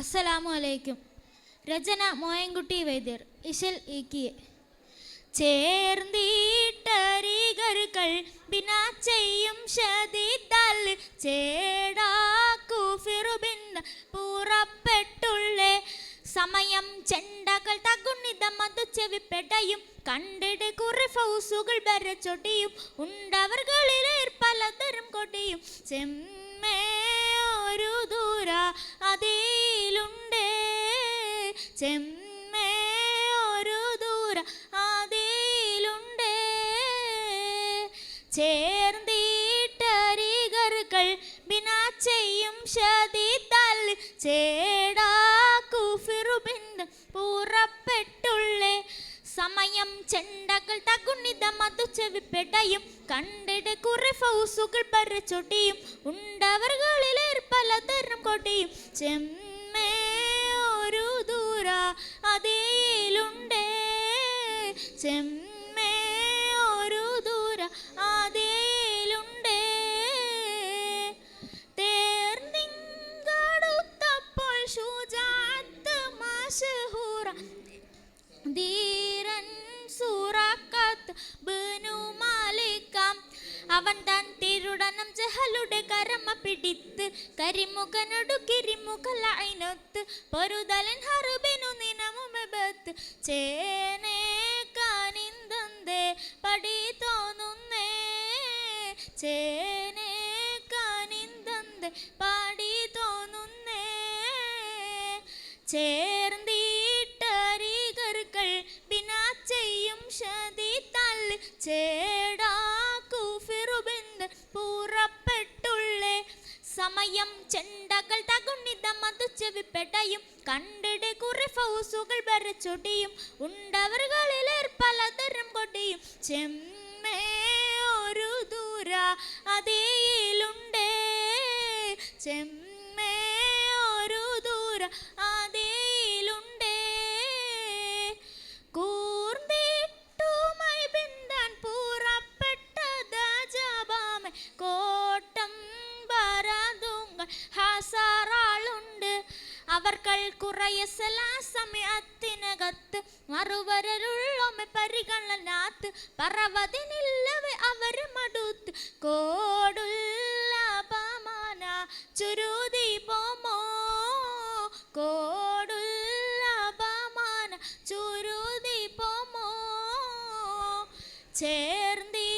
അസ്സലാമു അലൈക്കും രചന മോയൻകുട്ടി വൈദ്യർ ഇശൽ ഈക്കിയെ ചേർന്നീട്ടരികരുകൾ ബിനാ ചെയ്യും ഷതിദൽ സമയം ചെണ്ടകൾ തകുണിത മധു ചെവിപ്പെടയും. കണ്ടിട് കുറെ ഫൗസുകൾ ബരച്ചൊടിയും ഉണ്ടവർകളിൽ പലതരം കൊടിയും. ചെമ്മേ ഒരു ദൂര അതിലുണ്ടേ ചെമ്മേ ഒരു ദൂര അതിലുണ്ടേ. ചേർന്നീട്ടരികറുകൾ ബിനാ ചെയ്യും ഷതിതൽ ചേടാ ഫിറുബിന്ദ് പുറപ്പെട്ടുള്ളേ. സമയം ചെണ്ടകൾ തകുണിത മധു ചെവി പെടയും. കണ്ടിട് കുറെ ഫൗസുകൾ പരച്ചൊടിയും. ഉണ്ടവർകളിലേർ പലതരം കൊടിയും. ചെമ്മേ ചെമ്മേ ഒരു ദൂര അതിലുണ്ടേ. തേർന്നിങ്കടുത്തപ്പോൾ ശുചാത്ത് മഷഹൂറ. ധീരൻ സൂറാക്കാത്ത് ബനു മാലിക്കാം. അവൻ താൻ തിരുടനം ജഹലുടെ കരമ പിടിത്ത് കരിമുഖനൊടു കിരിമുഖലൈനൊത്ത് പൊരുതലൻ ഹറുബിനു നിനമുമെബത്ത് ചേനേ ചേർന്നീട്ടരികറുകൾ ബിനാ ചെയ്യും ഷതി തല്ല് ചേടാക്കു ഫിറുബിന്ദ് പുറപ്പെട്ടുള്ളേ. സമയം ചെണ്ടകൾ തകുണിത മധു ചെവിപ്പെടയും കണ്ടിട് കുറെ ഫൗസുകൾ വരച്ചൊടിയും ഉണ്ടവറുകളിലേർ പലതരം കൊടിയും. ചെമ്മേ ഒരു ദൂര അതേയിലുണ്ടേ. ചെമ്മേ ഹാസാറാളുണ്ട്. അവർകൾ കുറയ സമയത്തിനകത്ത് മറുവരരുള്ളൊമ്മെ പരിഗണനാത്ത് പറവതിനില്ലവെ അവർ മടുത്ത്. കോടുള്ള പമാന ചുരുതി പോമോ? കോടുള്ള പമാന ചുരുതി പോമോ? ചേർന്നീട്ടരികറുകൾ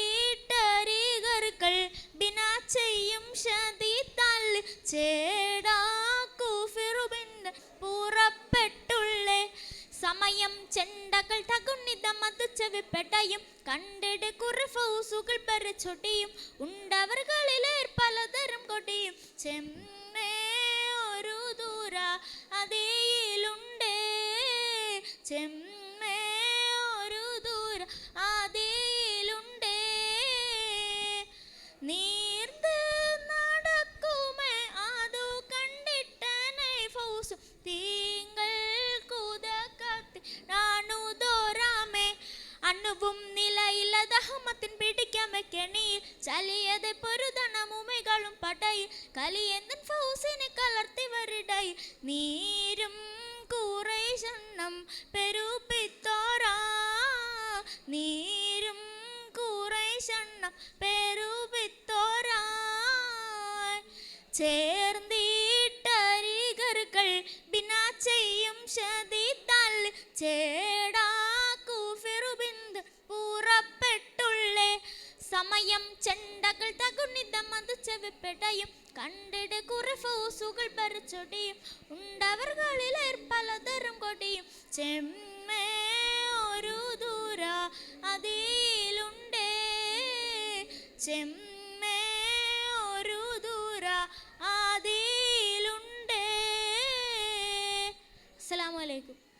സമയം ചെണ്ടകൾ തകുണിത മധു ചെവിപ്പെടയും കണ്ടിട് കുറെ ഫൗസുകൾ ചൊടിയും ഉണ്ടവർകളിലെ പലതരം കൊടിയും. ചെമ്മേ ഒരു ദൂര അതേയിലുണ്ടേ. ചെമ്മേ അണുവും പിടിക്കാൻ പിടിക്കാമെ ചലിയതെ ചലിയത് പൊരുതണമുമൈകളും പടയിൽ കലിയെന്തൻ ഫൗസിനെ കലർത്തി വരിടൈ നീരും കൂറേശണ്ണം പെരുപ്പിത്തോരാ നീരും കൂറേശണ്ണം പെരുപ്പിത്തോരാ ചേർന്നീട്ടരികറുകൾ ബിനാ ചെയ്യും ഷതി തല്ല് ചെവിപ്പെടയും കണ്ടിട് കുറെ ഫൗസുകൾ പറിച്ചൊടിയും. ഉണ്ടവർകളിലേർ പലതരം കൊടിയും. ചെമ്മേ ഒരു ദൂര അതിലുണ്ടേ. ചെമ്മേ ഒരു ദൂര അതിലുണ്ടേ. അസ്സലാമു അലൈക്കും.